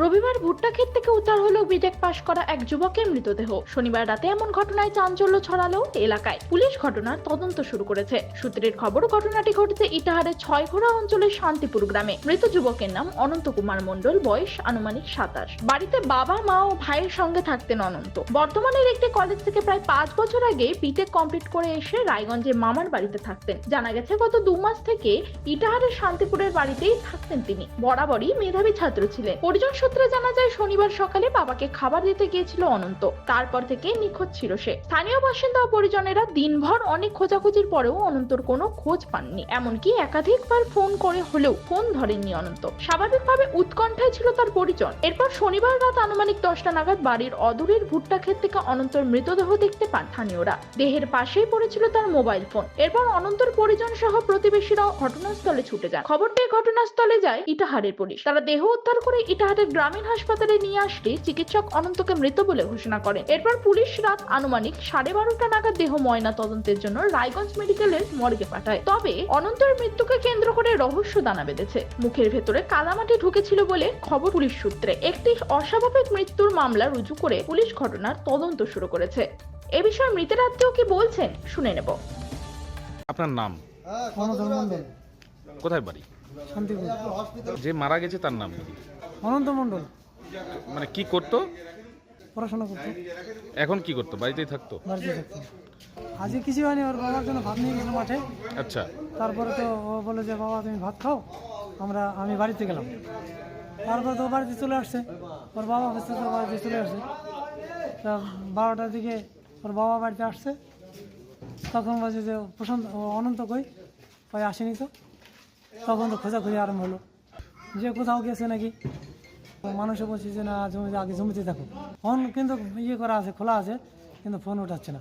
রবিবার ভুট্টা ক্ষেত থেকে উদ্ধার হলো বিটেক পাশ করা এক যুবকের মৃতদেহ। শনিবার রাতে এমন ঘটনায় চাঞ্চল্য ছড়ালো এলাকায়। পুলিশ ঘটনার তদন্ত শুরু করেছে। সূত্রের খবর, ঘটনাটি ঘটেছে ইটাহারের ছয়ঘোড়া অঞ্চলের শান্তিপুর গ্রামে। মৃত যুবকের নাম অনন্ত কুমার মণ্ডল, বয়স আনুমানিক সাতাশ। বাড়িতে বাবা, মা ও ভাইয়ের সঙ্গে থাকতেন অনন্ত। বর্তমানের একটি কলেজ থেকে প্রায় পাঁচ বছর আগে বিটেক কমপ্লিট করে এসে রায়গঞ্জে মামার বাড়িতে থাকতেন। জানা গেছে, গত দু মাস থেকে ইটাহারের শান্তিপুরের বাড়িতেই থাকতেন তিনি। বরাবরই মেধাবী ছাত্র ছিলেন। পরিজন সূত্রে জানা যায়, শনিবার সকালে বাবাকে খাবার দিতে গিয়েছিল অনন্ত। তারপর থেকে নিখোঁজ ছিল সে। স্থানীয় বাসিন্দা ও পরিজনেরা দিনভর অনেক খোঁজাখুঁজির পরেও অনন্তর কোনো খোঁজ পাননি। এমনকি একাধিকবার ফোন করে হলেও ফোন ধরেননি অনন্ত। স্বাভাবিকভাবে উৎকণ্ঠায় ছিল তার পরিজন। এরপর শনিবার রাত আনুমানিক দশটা নাগাদ বাড়ির অদূরের ভুট্টা ক্ষেত থেকে অনন্তর মৃতদেহ দেখতে পান স্থানীয়রা। দেহের পাশেই পড়েছিল তার মোবাইল ফোন। এরপর অনন্তর পরিজন সহ প্রতিবেশীরাও ঘটনাস্থলে ছুটে যান। খবর পেয়ে ঘটনাস্থলে যায় ইটাহারের পুলিশ। তারা দেহ উদ্ধার করে ইটাহারের গ্রামীণ হাসপাতালে নিয়ে আসলে চিকিৎসক অনন্তকে মৃত বলে ঘোষণা করেন। এরপর পুলিশ রাত আনুমানিক সাড়ে বারোটা নাগাদ দেহ ময়না তদন্তের জন্য রায়গঞ্জ মেডিকেলের মর্গে পাঠায়। তবে অনন্তর মৃত্যুকে কেন্দ্র করে রহস্য দানা বেঁধেছে। মুখের ভেতরে কাদামাটি ঢুকেছিল বলে খবর পুলিশ সূত্রে। একটি অস্বাভাবিক মৃত্যুর মামলা রুজু করে পুলিশ ঘটনার তদন্ত শুরু করেছে। এ বিষয়ে মৃতের আত্মীয় কি বলছেন শুনে নেব। আপনার নাম? কোথায় বাড়ি? যে মারা গেছে তার নাম কি? অনন্ত মণ্ডল। মানে কি করতো? পড়াশোনা করতো। এখন কি করতো? বাড়িতেই থাকতো? বাড়িতে থাকতো। আজকে কিছু হয়নি ওর বাবার জন্য ভাত নিয়ে গেছিল মাঠে। আচ্ছা। তারপরে তো ও বলে যে বাবা তুমি ভাত খাও আমরা আমি বাড়িতে গেলাম। তারপরে তো বাড়িতে চলে আসছে। ওর বাবা হচ্ছে তোর বাড়িতে চলে আসছে। তা বারোটার দিকে ওর বাবা বাড়িতে আসছে। তখন বলছে যে প্রশান্ত অনন্ত কই? কই আসেনি তো। তখন তো খোঁজাখুঁজি আরম্ভ হলো। যে কোথাও গেছে নাকি? মানুষও বলছে যে না জমি আগে জমিতে থাকো। ফোন কিন্তু ইয়ে করা আছে খোলা আছে কিন্তু ফোন উঠাচ্ছে না।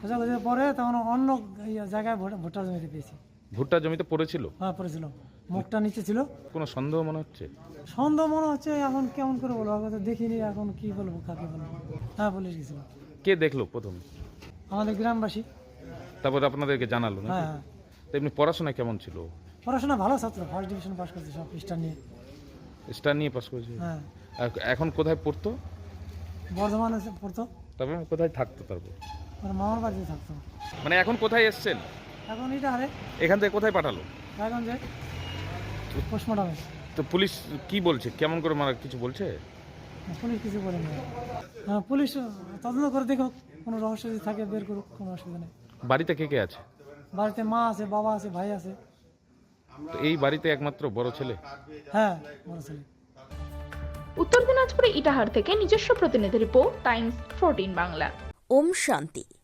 খোঁজাখুঁজির পরে তখন অন্য ইয়ে জায়গায় ভোট- ভোটার জমিতে পেয়েছি। ভুট্টা জমিতে পড়েছিল? হ্যাঁ পড়েছিল। মুখটা নিচে ছিল। কোনো সন্দেহ মনে হচ্ছে? সন্দেহ মনে হচ্ছে এখন কেমন করে বলব? দেখিনি এখন কি বলব কাকে বলব? হ্যাঁ পুলিশ গেছিল। কে দেখল প্রথম? আমাদের গ্রামবাসী। তারপর আপনাদেরকে জানালো না হ্যাঁ হ্যাঁ। তো এমনি পড়াশোনা কেমন ছিল? পড়াশোনা ভালো ছাত্র। ফার্স্ট ডিভিশন পাস করছে সব স্টার নিয়ে। স্টার নিয়ে পাস করেছে হ্যাঁ। আর এখন কোথায় পড়তো? বর্ধমানে সে পড়তো। তারপর কোথায় থাকতো তারপর? ওর মামার বাড়িতে থাকতো। মানে এখন কোথায় এসছেন? এখন এটা আরে। এখান থেকে কোথায় পাঠালো? এখন যে পোস্টমর্টমে। তো পুলিশ কি বলছে? কেমন করে মারা কিছু বলছে? পুলিশ কিছু বলেনি। হ্যাঁ পুলিশ তদন্ত করে দেখো কোনো রহস্য যদি থাকে বের করুক কোনো অসুবিধা নেই। বাড়িতে কে কে আছে? বাড়িতে মা আছে বাবা আছে ভাই আছে। তো এই বাড়িতে একমাত্র বড় ছেলে? হ্যাঁ বড় ছেলে। উত্তর দিনাজপুরে ইটাহার থেকে নিজস্ব প্রতিনিধি রিপোর্ট টাইমস ফোরটিন বাংলা। ওম শান্তি।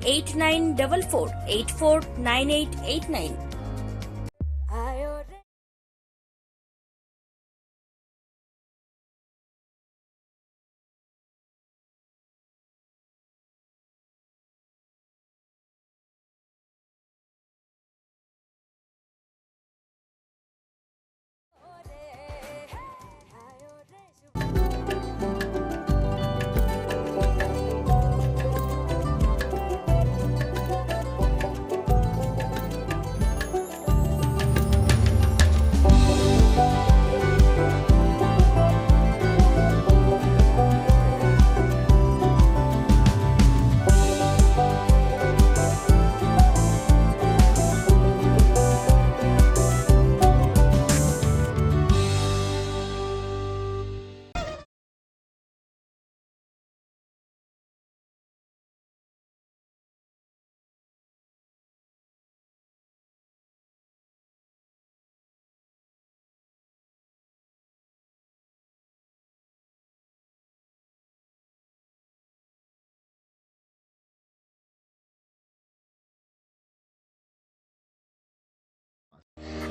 8944849889